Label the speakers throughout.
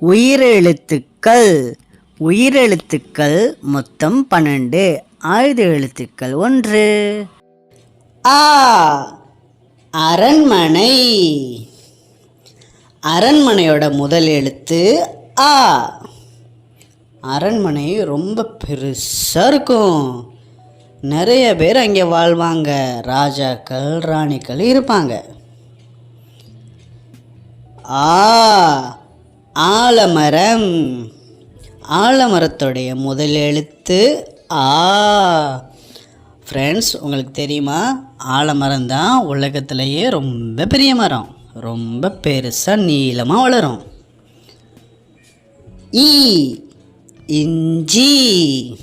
Speaker 1: உயிரெழுத்துக்கள். உயிரெழுத்துக்கள் மொத்தம் பன்னெண்டு. ஆயுத எழுத்துக்கள் ஒன்று. ஆ அரண்மனை. அரண்மனையோட முதல் எழுத்து ஆ. அரண்மனை ரொம்ப பெருசாக இருக்கும். நிறைய பேர் அங்கே வாழ்வாங்க. ராஜாக்கள் ராணிகள் இருப்பாங்க. ஆ ஆலமரம். ஆலமரத்துடைய முதல் எழுத்து ஆ. ஃப்ரெண்ட்ஸ் உங்களுக்கு தெரியுமா? ஆலமரம் தான் உலகத்திலேயே ரொம்ப பெரிய மரம். ரொம்ப பெருசாக நீளமாக வளரும். ஈ இஞ்சி.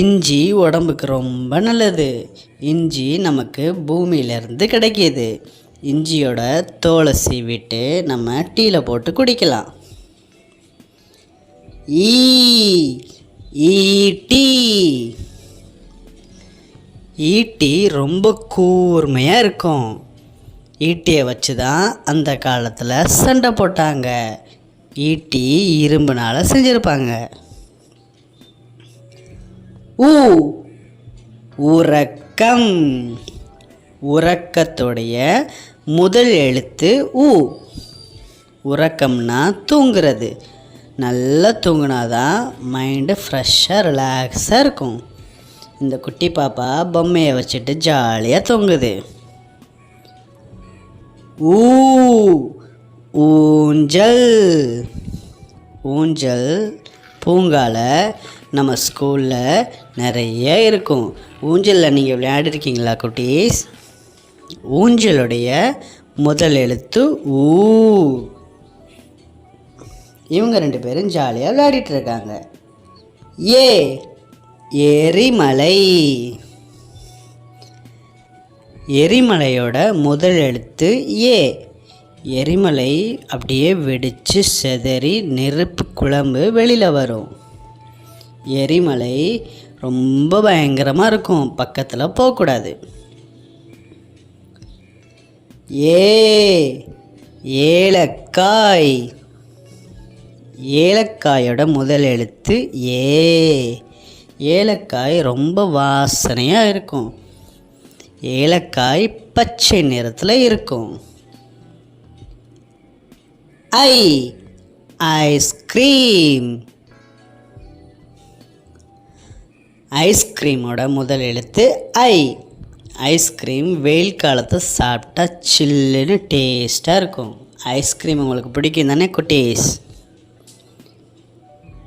Speaker 1: இஞ்சி உடம்புக்கு ரொம்ப நல்லது. இஞ்சி நமக்கு பூமியிலேருந்து கிடைக்கிது. இஞ்சியோட தோலை சீவிட்டு நம்ம டீயில் போட்டு குடிக்கலாம். ஈ ஈட்டி ஈட்டி ரொம்ப கூர்மையாக இருக்கும். ஈட்டியை வச்சு தான் அந்த காலத்தில் சண்டை போட்டாங்க. ஈட்டி இரும்புனால் செஞ்சுருப்பாங்க. ஊ. உறக்கம். உறக்கத்துடைய முதல் எழுத்து ஊ. உறக்கம்னா தூங்குறது. நல்லா தூங்கினாதான் மைண்டு ஃப்ரெஷ்ஷாக ரிலாக்ஸாக இருக்கும். இந்த குட்டி பாப்பா பொம்மையை வச்சுட்டு ஜாலியாக தூங்குது. ஊ. ஊஞ்சல். ஊஞ்சல். பூங்கால நம்ம ஸ்கூலில் நிறைய இருக்கும். ஊஞ்சலில் நீங்கள் விளையாடிருக்கீங்களா குட்டீஸ்? ஊஞ்சலுடைய முதல் எழுத்து ஊ. இவங்க ரெண்டு பேரும் ஜாலியாக விளையாடிட்டு இருக்காங்க ஏ எரிமலை. எரிமலையோட முதல் எழுத்து ஏ. எரிமலை அப்படியே வெடித்து செதறி நெருப்பு குழம்பு வெளியில் வரும். எரிமலை ரொம்ப பயங்கரமாக இருக்கும். பக்கத்தில் போகக்கூடாது ஏ ஏலக்காய். ஏலக்காயோட முதல் எழுத்து ஏ. ஏலக்காய் ரொம்ப வாசனையாக இருக்கும். ஏலக்காய் பச்சை நிறத்தில் இருக்கும். ஐ ஐஸ்கிரீம். ஐஸ்கிரீமோட முதல் எழுத்து ஐ. ஐஸ்கிரீம் வெயில் காலத்தை சாப்பிட்டா சில்லுன்னு டேஸ்ட்டாக இருக்கும். ஐஸ்கிரீம் உங்களுக்கு பிடிக்கும் தானே குட்டீஸ்?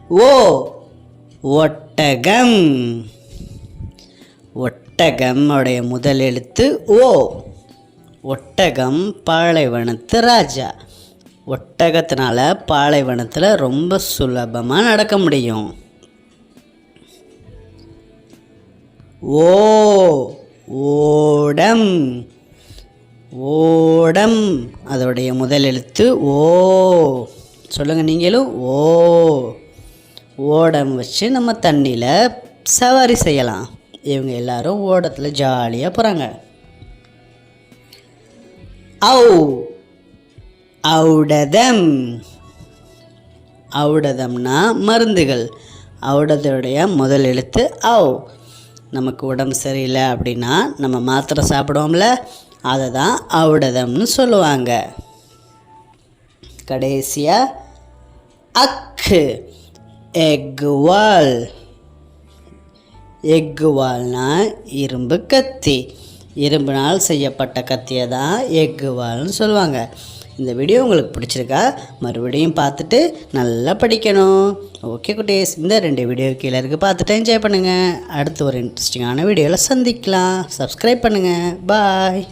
Speaker 1: ஓ ஒட்டகம். ஒட்டகமுடைய முதல் எழுத்து ஓ. ஒட்டகம் பாலைவனத்து ராஜா. ஒட்டகத்தினால பாலைவனத்தில் ரொம்ப சுலபமாக நடக்க முடியும். ஓ ஓடம். ஓடம். அதோடைய முதல் எழுத்து ஓ. சொல்லுங்கள் நீங்களும் ஓ. ஓடம் வச்சு நம்ம தண்ணியில் சவாரி செய்யலாம். இவங்க எல்லாரும் ஓடத்தில் ஜாலியாக போகிறாங்க ஔ ஔடதம். ஔடதம்னா மருந்துகள். ஔடதோடைய முதல் எழுத்து ஔ. நமக்கு உடம்பு சரியில்லை அப்படின்னா நம்ம மாத்திரை சாப்பிடுவோம்ல அதை தான் ஔடதம்னு சொல்லுவாங்க. கடைசியாக அக்கு எக்கு வால் எக்கு வால்னா இரும்பு கத்தி. இரும்பினால் செய்யப்பட்ட கத்தியை தான் எக்கு வால்னு சொல்லுவாங்க. இந்த வீடியோ உங்களுக்கு பிடிச்சிருக்கா மறுபடியும் பார்த்துட்டு நல்லா படிக்கணும். ஓகே குட்டீஸ். இந்த ரெண்டு வீடியோ கீழே இருக்குது பார்த்துட்டு என்ஜாய் பண்ணுங்கள் அடுத்து ஒரு இன்ட்ரெஸ்டிங்கான வீடியோவில் சந்திக்கலாம். சப்ஸ்கிரைப் பண்ணுங்கள் பாய்